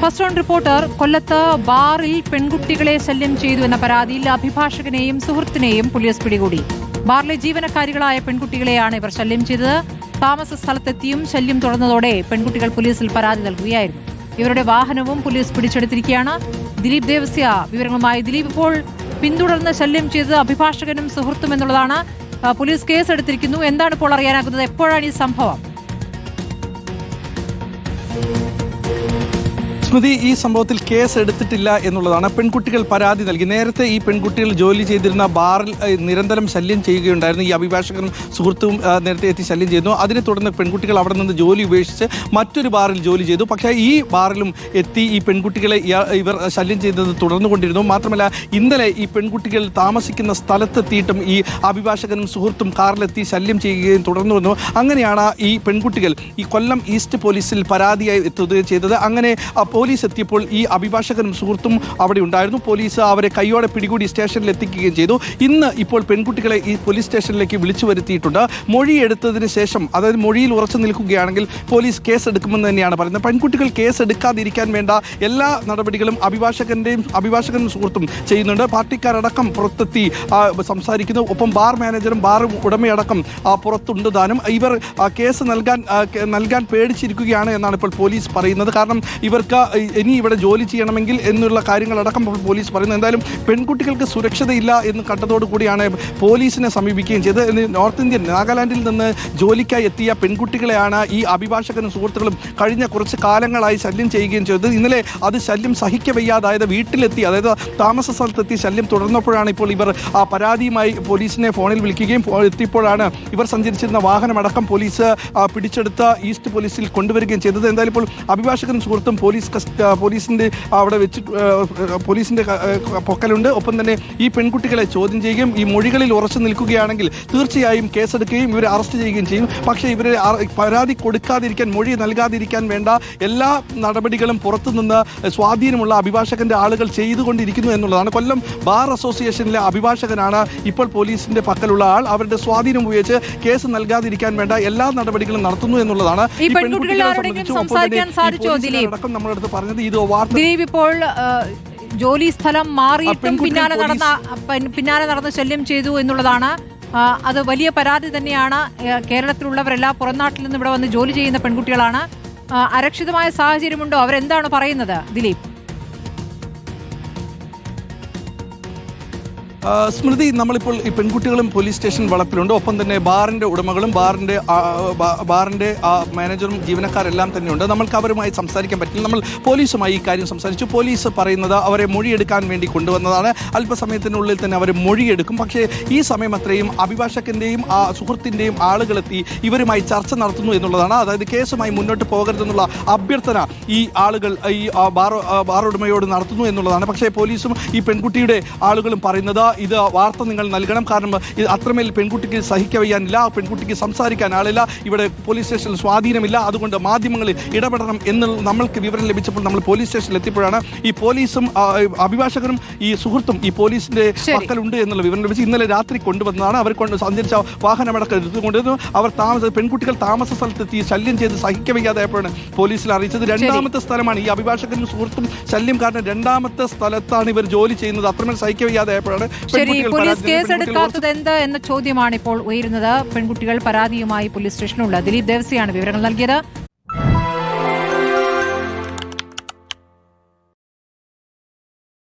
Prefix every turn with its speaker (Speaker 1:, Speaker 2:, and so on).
Speaker 1: First on reporter കൊല്ലത്ത് ബാറിൽ പെൺകുട്ടികളെ ശല്യം ചെയ്തു എന്ന പരാതിയിൽ അഭിഭാഷകനെയും സുഹൃത്തിനെയും പോലീസ് പിടികൂടി. ബാറിലെ ജീവനക്കാരികളായ പെൺകുട്ടികളെയാണ് ഇവർ ശല്യം ചെയ്തത്. താമസ സ്ഥലത്തെത്തിയും ശല്യം തുടർന്നതോടെ പെൺകുട്ടികൾ പോലീസിൽ പരാതി നൽകുകയായിരുന്നു. ഇവരുടെ വാഹനവും പോലീസ് പിടിച്ചെടുത്തിരിക്കുകയാണ്. ദിലീപ് ദേവസ്യ വിവരങ്ങളുമായി. ദിലീപ് ഇപ്പോൾ പിന്തുടർന്ന് ശല്യം ചെയ്തത് അഭിഭാഷകനും സുഹൃത്തും എന്നുള്ളതാണ് പോലീസ് കേസ് എടുത്തിരിക്കുന്നു എന്താണ് ഇപ്പോൾ അറിയാനാകുന്നത്? എപ്പോഴാണ് ഈ സംഭവം?
Speaker 2: സ്മൃതി ഈ സംഭവത്തിൽ കേസ് എടുത്തിട്ടില്ല എന്നുള്ളതാണ്. പെൺകുട്ടികൾ പരാതി നൽകി. നേരത്തെ ഈ പെൺകുട്ടികൾ ജോലി ചെയ്തിരുന്ന ബാറിൽ നിരന്തരം ശല്യം ചെയ്യുകയുണ്ടായിരുന്നു. ഈ അഭിഭാഷകനും സുഹൃത്തും നേരത്തെ എത്തി ശല്യം ചെയ്യുന്നു. അതിനെ തുടർന്ന് പെൺകുട്ടികൾ അവിടെ നിന്ന് ജോലി ഉപേക്ഷിച്ച് മറ്റൊരു ബാറിൽ ജോലി ചെയ്തു. പക്ഷേ ഈ ബാറിലും എത്തി ഈ പെൺകുട്ടികളെ ഇവർ ശല്യം ചെയ്തത് തുടർന്നുകൊണ്ടിരുന്നു. മാത്രമല്ല ഇന്നലെ ഈ പെൺകുട്ടികൾ താമസിക്കുന്ന സ്ഥലത്തെത്തിയിട്ടും ഈ അഭിഭാഷകനും സുഹൃത്തും കാറിലെത്തി ശല്യം ചെയ്യുകയും തുടർന്നു വന്നു. അങ്ങനെയാണ് ഈ പെൺകുട്ടികൾ ഈ കൊല്ലം ഈസ്റ്റ് പോലീസിൽ പരാതിയായി എത്തുകയും ചെയ്തത്. അങ്ങനെ ആ പോലീസ് എത്തിയപ്പോൾ ഈ അഭിഭാഷകനും സുഹൃത്തും അവിടെ ഉണ്ടായിരുന്നു. പോലീസ് അവരെ കൈയോടെ പിടികൂടി സ്റ്റേഷനിൽ എത്തിക്കുകയും ചെയ്തു. ഇന്ന് ഇപ്പോൾ പെൺകുട്ടികളെ ഈ പോലീസ് സ്റ്റേഷനിലേക്ക് വിളിച്ചു വരുത്തിയിട്ടുണ്ട്. മൊഴി എടുത്തതിന് ശേഷം അതായത് മൊഴിയിൽ ഉറച്ചു നിൽക്കുകയാണെങ്കിൽ പോലീസ് കേസ് എടുക്കുമെന്ന് തന്നെയാണ് പറയുന്നത്. പെൺകുട്ടികൾ കേസ് എടുക്കാതിരിക്കാൻ വേണ്ട എല്ലാ നടപടികളും അഭിഭാഷകന്റെയും അഭിഭാഷകനും സുഹൃത്തും ചെയ്യുന്നുണ്ട്. പാർട്ടിക്കാരടക്കം പുറത്തെത്തി സംസാരിക്കുന്നു. ഒപ്പം ബാർ മാനേജറും ബാർ ഉടമയടക്കം പുറത്തുണ്ട് താനും. ഇവർ കേസ് നൽകാൻ നൽകാൻ പേടിച്ചിരിക്കുകയാണ് എന്നാണ് ഇപ്പോൾ പോലീസ് പറയുന്നത്. കാരണം ഇവർക്ക് ഇനി ഇവിടെ ജോലി ചെയ്യണമെങ്കിൽ എന്നുള്ള കാര്യങ്ങളടക്കം പോലീസ് പറയുന്നത് എന്തായാലും പെൺകുട്ടികൾക്ക് സുരക്ഷിതയില്ല എന്ന് കണ്ടതോടുകൂടിയാണ് പോലീസിനെ സമീപിക്കുകയും ചെയ്തത്. നോർത്ത് ഇന്ത്യൻ നാഗാലാൻഡിൽ നിന്ന് ജോലിക്കായി എത്തിയ പെൺകുട്ടികളെയാണ് ഈ അഭിഭാഷകനും സുഹൃത്തുക്കളും കഴിഞ്ഞ കുറച്ച് കാലങ്ങളായി ശല്യം ചെയ്യുകയും ചെയ്തത്. ഇന്നലെ അത് ശല്യം സഹിക്കവയ്യാതായത് വീട്ടിലെത്തി അതായത് താമസ സ്ഥലത്തെത്തി ശല്യം തുടർന്നപ്പോഴാണ് ഇപ്പോൾ ഇവർ ആ പരാതിയുമായി പോലീസിനെ ഫോണിൽ വിളിക്കുകയും എത്തിയപ്പോഴാണ് ഇവർ സഞ്ചരിച്ചിരുന്ന വാഹനമടക്കം പോലീസ് പിടിച്ചെടുത്ത് ഈസ്റ്റ് പോലീസിൽ കൊണ്ടുവരികയും ചെയ്തത്. എന്തായാലും ഇപ്പോൾ അഭിഭാഷകനും സുഹൃത്തും പോലീസ് പോലീസിന്റെ അവിടെ വെച്ച് പോലീസിന്റെ പോലീസിന്റെ പൊക്കലുണ്ട്. ഒപ്പം തന്നെ ഈ പെൺകുട്ടികളെ ചോദ്യം ചെയ്യുകയും ഈ മൊഴികളിൽ ഉറച്ചു നിൽക്കുകയാണെങ്കിൽ തീർച്ചയായും കേസെടുക്കുകയും ഇവരെ അറസ്റ്റ് ചെയ്യുകയും ചെയ്യും. പക്ഷേ ഇവരെ പരാതി കൊടുക്കാതിരിക്കാൻ മൊഴി നൽകാതിരിക്കാൻ വേണ്ട എല്ലാ നടപടികളും പുറത്തുനിന്ന് സ്വാധീനമുള്ള അഭിഭാഷകന്റെ ആളുകൾ ചെയ്തുകൊണ്ടിരിക്കുന്നു എന്നുള്ളതാണ്. കൊല്ലം ബാർ അസോസിയേഷനിലെ അഭിഭാഷകനാണ് ഇപ്പോൾ പോലീസിന്റെ പക്കലുള്ള ആൾ. അവരുടെ സ്വാധീനം ഉപയോഗിച്ച് കേസ് നൽകാതിരിക്കാൻ വേണ്ട എല്ലാ നടപടികളും നടത്തുന്നു എന്നുള്ളതാണ്.
Speaker 1: ഈ
Speaker 2: പെൺകുട്ടികളെ സംബന്ധിച്ചു ഒപ്പം തന്നെ ഈ പറഞ്ഞത് ഇത്
Speaker 1: ദിലീപ് ഇപ്പോൾ ജോലി സ്ഥലം മാറിയിട്ടും പിന്നാലെ നടന്ന പിന്നാലെ നടന്ന ശല്യം ചെയ്തു എന്നുള്ളതാണ്. അത് വലിയ പരാതി തന്നെയാണ്. കേരളത്തിലുള്ളവരെല്ലാം പുറം നാട്ടിൽ നിന്ന് ഇവിടെ വന്ന് ജോലി ചെയ്യുന്ന പെൺകുട്ടികളാണ്. അരക്ഷിതമായ സാഹചര്യമുണ്ടോ? അവരെന്താണ് പറയുന്നത് ദിലീപ്?
Speaker 2: സ്മൃതി നമ്മളിപ്പോൾ ഈ പെൺകുട്ടികളും പോലീസ് സ്റ്റേഷൻ വളപ്പിലുണ്ട്. ഒപ്പം തന്നെ ബാറിന്റെ ഉടമകളും ബാറിന്റെ ബാറിന്റെ ആ, മാനേജറും ജീവനക്കാരെല്ലാം തന്നെയുണ്ട്. നമ്മൾക്ക് അവരുമായി സംസാരിക്കാൻ പറ്റില്ല. നമ്മൾ പോലീസുമായി ഈ കാര്യം സംസാരിച്ചു. പോലീസ് പറയുന്നത് അവരെ മൊഴിയെടുക്കാൻ വേണ്ടി കൊണ്ടുവന്നതാണ്. അല്പസമയത്തിനുള്ളിൽ തന്നെ അവർ മൊഴിയെടുക്കും. പക്ഷേ ഈ സമയം അത്രയും അഭിഭാഷകന്റെയും ആ സുഹൃത്തിന്റെയും ആളുകളെത്തി ഇവരുമായി ചർച്ച നടത്തുന്നു എന്നുള്ളതാണ്. അതായത് കേസുമായി മുന്നോട്ട് പോകരുതെന്നുള്ള അഭ്യർത്ഥന ഈ ആളുകൾ ഈ ബാർ ബാർ ഉടമയോട് നടത്തുന്നു എന്നുള്ളതാണ്. പക്ഷേ പോലീസും ഈ പെൺകുട്ടിയുടെ ആളുകളും പറയുന്നത് ഇത് വാർത്ത നിങ്ങൾ നൽകണം. കാരണം ഇത് അത്രമേൽ പെൺകുട്ടിക്ക് സഹിക്കവയ്യാനില്ല ആ പെൺകുട്ടിക്ക് സംസാരിക്കാൻ ആളില്ല ഇവിടെ പോലീസ് സ്റ്റേഷനിൽ സ്വാധീനമില്ല. അതുകൊണ്ട് മാധ്യമങ്ങളിൽ ഇടപെടണം എന്ന് നമ്മൾക്ക് വിവരം ലഭിച്ചപ്പോൾ നമ്മൾ പോലീസ് സ്റ്റേഷനിൽ എത്തിയപ്പോഴാണ് ഈ പോലീസും അഭിഭാഷകരും ഈ സുഹൃത്തും ഈ പോലീസിന്റെ
Speaker 1: മക്കളുണ്ട്
Speaker 2: പക്കലുണ്ട് എന്നുള്ള വിവരം ലഭിച്ചു. ഇന്നലെ രാത്രി കൊണ്ടുവന്നതാണ്. അവർ കൊണ്ട് സഞ്ചരിച്ച വാഹനമടക്കം എടുത്തുകൊണ്ടിരുന്നു. അവർ താമസ പെൺകുട്ടികൾ താമസ സ്ഥലത്തെത്തി ശല്യം ചെയ്ത് സഹിക്കവയ്യാതായപ്പോഴാണ് പോലീസിൽ അറിയിച്ചത്. രണ്ടാമത്തെ സ്ഥലമാണ് ഈ അഭിഭാഷകരും സുഹൃത്തും ശല്യം കാരണം രണ്ടാമത്തെ സ്ഥലത്താണ് ഇവർ ജോലി ചെയ്യുന്നത്. അത്രമേൽ സഹിക്കവയ്യാതായപ്പോഴാണ്
Speaker 1: ശരി പോലീസ് കേസെടുക്കാത്തത് എന്ത് എന്ന ചോദ്യമാണ് ഇപ്പോൾ ഉയരുന്നത്. പെൺകുട്ടികൾ പരാതിയുമായി പോലീസ് സ്റ്റേഷനിലുള്ള ദിലീപ് ദേവസിയാണ് വിവരങ്ങൾ നൽകിയത്.